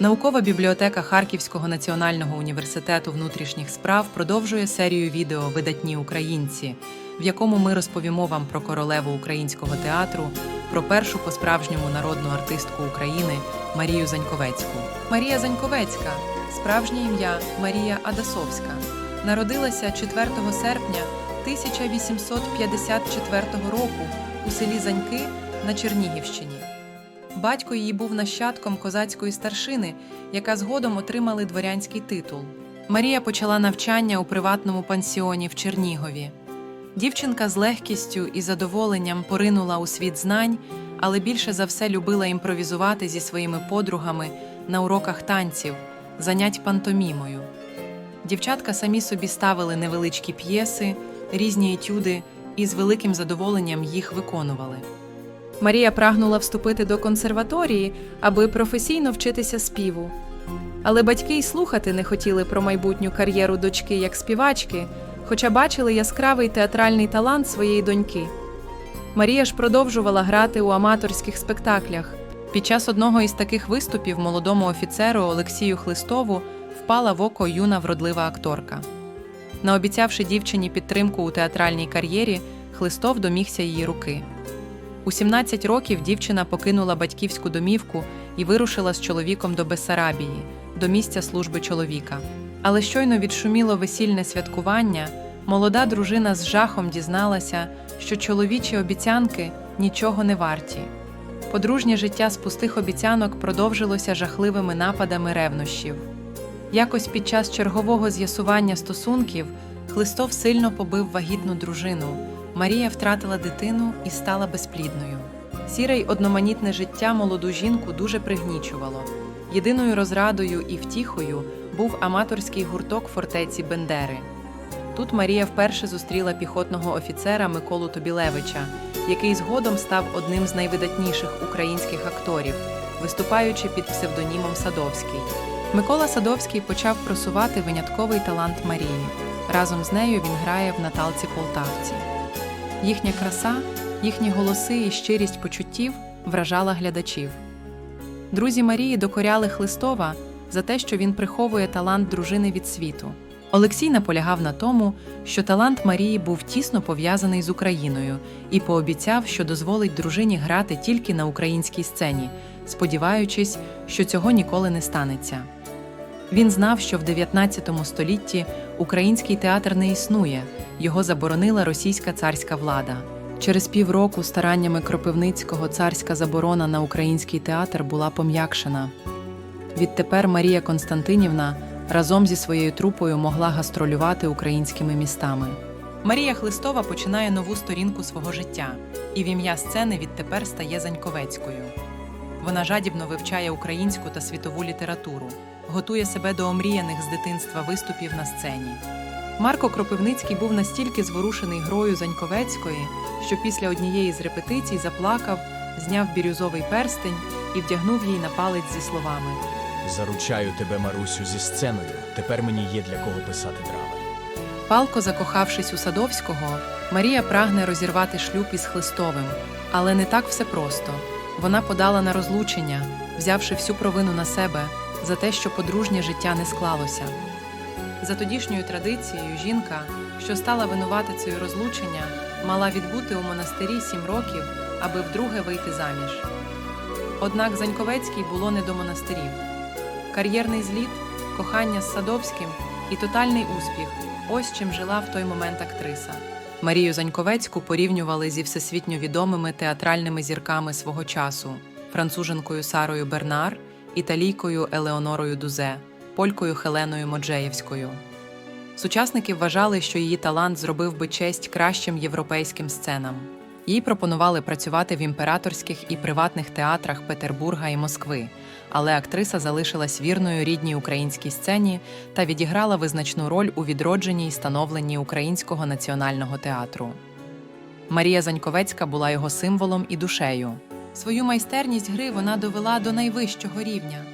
Наукова бібліотека Харківського національного університету внутрішніх справ продовжує серію відео Видатні українці, в якому ми розповімо вам про королеву українського театру, про першу по-справжньому народну артистку України Марію Заньковецьку. Марія Заньковецька, справжнє ім'я Марія Адасовська, народилася 4 серпня 1854 року у селі Заньки на Чернігівщині. Батько її був нащадком козацької старшини, яка згодом отримали дворянський титул. Марія почала навчання у приватному пансіоні в Чернігові. Дівчинка з легкістю і задоволенням поринула у світ знань, але більше за все любила імпровізувати зі своїми подругами на уроках танців, занять пантомімою. Дівчатка самі собі ставили невеличкі п'єси, різні етюди і з великим задоволенням їх виконували. Марія прагнула вступити до консерваторії, аби професійно вчитися співу. Але батьки й слухати не хотіли про майбутню кар'єру дочки як співачки, хоча бачили яскравий театральний талант своєї доньки. Марія ж продовжувала грати у аматорських спектаклях. Під час одного із таких виступів молодому офіцеру Олексію Хлистову впала в око юна вродлива акторка. Наобіцявши дівчині підтримку у театральній кар'єрі, Хлистов домігся її руки. У 17 років дівчина покинула батьківську домівку і вирушила з чоловіком до Бессарабії, до місця служби чоловіка. Але щойно відшуміло весільне святкування, молода дружина з жахом дізналася, що чоловічі обіцянки нічого не варті. Подружнє життя з пустих обіцянок продовжилося жахливими нападами ревнощів. Якось під час чергового з'ясування стосунків Хлистов сильно побив вагітну дружину. Марія втратила дитину і стала безплідною. Сіре й одноманітне життя молоду жінку дуже пригнічувало. Єдиною розрадою і втіхою був аматорський гурток фортеці Бендери. Тут Марія вперше зустріла піхотного офіцера Миколу Тобілевича, який згодом став одним з найвидатніших українських акторів, виступаючи під псевдонімом Садовський. Микола Садовський почав просувати винятковий талант Марії. Разом з нею він грає в Наталці Полтавці. Їхня краса, їхні голоси і щирість почуттів вражала глядачів. Друзі Марії докоряли Хлистова за те, що він приховує талант дружини від світу. Олексій наполягав на тому, що талант Марії був тісно пов'язаний з Україною і пообіцяв, що дозволить дружині грати тільки на українській сцені, сподіваючись, що цього ніколи не станеться. Він знав, що в 19 столітті український театр не існує, його заборонила російська царська влада. Через півроку стараннями Кропивницького царська заборона на український театр була пом'якшена. Відтепер Марія Константинівна разом зі своєю трупою могла гастролювати українськими містами. Марія Хлистова починає нову сторінку свого життя, і в ім'я сцени відтепер стає Заньковецькою. Вона жадібно вивчає українську та світову літературу, готує себе до омріяних з дитинства виступів на сцені. Марко Кропивницький був настільки зворушений грою Заньковецької, що після однієї з репетицій заплакав, зняв бірюзовий перстень і вдягнув їй на палець зі словами. Заручаю тебе, Марусю, зі сценою. Тепер мені є для кого писати драми. Палко закохавшись у Садовського, Марія прагне розірвати шлюб із Хлистовим, але не так все просто. Вона подала на розлучення, взявши всю провину на себе за те, що подружнє життя не склалося. За тодішньою традицією, жінка, що стала винуватицею розлучення, мала відбути у монастирі сім років, аби вдруге вийти заміж. Однак Заньковецькій було не до монастирів. Кар'єрний зліт, кохання з Садовським і тотальний успіх ось чим жила в той момент актриса. Марію Заньковецьку порівнювали зі всесвітньо відомими театральними зірками свого часу: француженкою Сарою Бернар, італійкою Елеонорою Дузе, полькою Хеленою Моджеєвською. Сучасники вважали, що її талант зробив би честь кращим європейським сценам. Їй пропонували працювати в імператорських і приватних театрах Петербурга і Москви, але актриса залишилась вірною рідній українській сцені та відіграла визначну роль у відродженні і становленні українського національного театру. Марія Заньковецька була його символом і душею. Свою майстерність гри вона довела до найвищого рівня.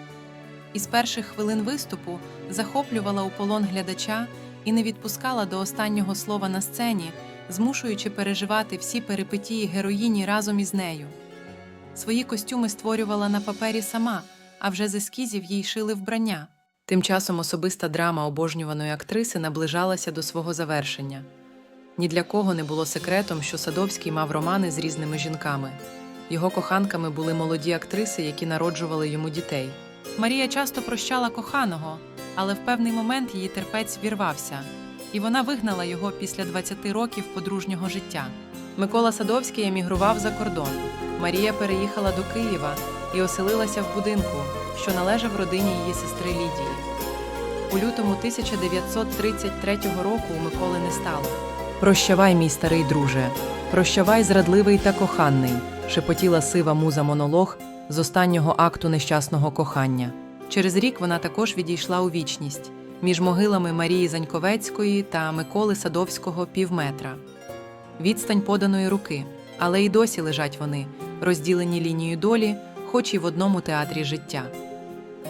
Із перших хвилин виступу захоплювала у полон глядача і не відпускала до останнього слова на сцені, змушуючи переживати всі перипетії героїні разом із нею. Свої костюми створювала на папері сама, а вже з ескізів їй шили вбрання. Тим часом особиста драма обожнюваної актриси наближалася до свого завершення. Ні для кого не було секретом, що Садовський мав романи з різними жінками. Його коханками були молоді актриси, які народжували йому дітей. Марія часто прощала коханого, але в певний момент її терпець вірвався, і вона вигнала його після 20 років подружнього життя. Микола Садовський емігрував за кордон. Марія переїхала до Києва і оселилася в будинку, що належав родині її сестри Лідії. У лютому 1933 року у Миколи не стало. Прощавай, мій старий друже, прощавай, зрадливий та коханний, шепотіла сива муза монолог з останнього акту нещасного кохання. Через рік вона також відійшла у вічність між могилами Марії Заньковецької та Миколи Садовського півметра. Відстань поданої руки, але й досі лежать вони, розділені лінією долі, хоч і в одному театрі життя.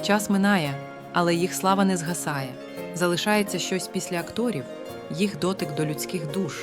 Час минає, але їх слава не згасає. Залишається щось після акторів, їх дотик до людських душ.